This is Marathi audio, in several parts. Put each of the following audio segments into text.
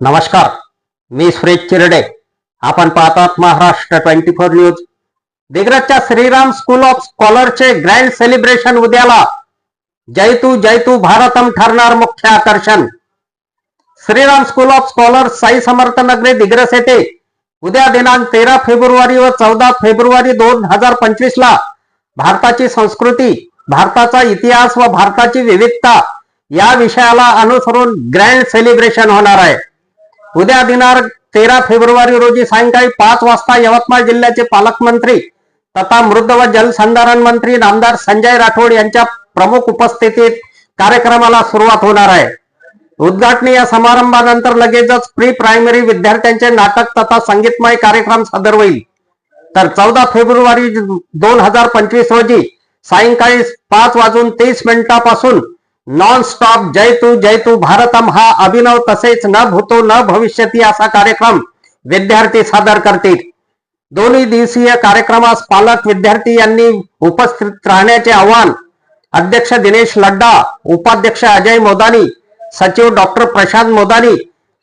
नमस्कार मी सुरेश चिरडे. आपण पाहतात महाराष्ट्र ट्वेंटी फोर न्यूज. दिग्रजच्या श्रीराम स्कूल ऑफ स्कॉलरचे ग्रँड सेलिब्रेशन उद्याला. जैतू जैतू भारतम ठरणार मुख्य आकर्षण. Shriram school of scholar Sai Samarth Nagari Digras येथे. उद्या दिनांक तेरा फेब्रुवारी व चौदा फेब्रुवारी दोन हजार पंचवीस ला भारताची संस्कृती भारताचा इतिहास व भारताची विविधता या विषयाला अनुसरून ग्रँड सेलिब्रेशन होणार आहे. उद्या दिनांक तेरा फेब्रुवारी रोजी सायंकाळी पाच वाजता यवतमाळ जिल्ह्याचे पालकमंत्री तथा मृद व जलसंधारण मंत्री नामदार संजय राठोड यांच्या प्रमुख उपस्थितीत कार्यक्रमाला सुरुवात होणार आहे. उद्घाटनी या समारंभानंतर लगेचच प्री प्रायमरी विद्यार्थ्यांचे नाटक तथा संगीतमय कार्यक्रम सादर होईल. तर चौदा फेब्रुवारी दोन हजार पंचवीस रोजी सायंकाळी पाच वाजून तीस मिनिटापासून नॉन स्टॉप जय तू जय तू भारतम हा अभिनव तसेच न भूतो न भविष्यती असा कार्यक्रम विद्यार्थी सादर करतील. दोन्ही दिवसीय कार्यक्रमास पालक विद्यार्थी यांनी उपस्थित राहण्याचे आवाहन अध्यक्ष दिनेश लड्डा उपाध्यक्ष अजय मोदानी सचिव डॉक्टर प्रशांत मोदानी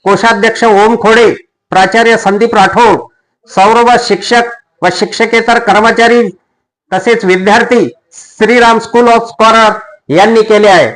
कोषाध्यक्ष ओम खोडे प्राचार्य संदीप राठोड सौरभ शिक्षक व शिक्षकेतर कर्मचारी तसेच विद्यार्थी श्रीराम स्कूल ऑफ स्कॉलर यांनी केले आहे.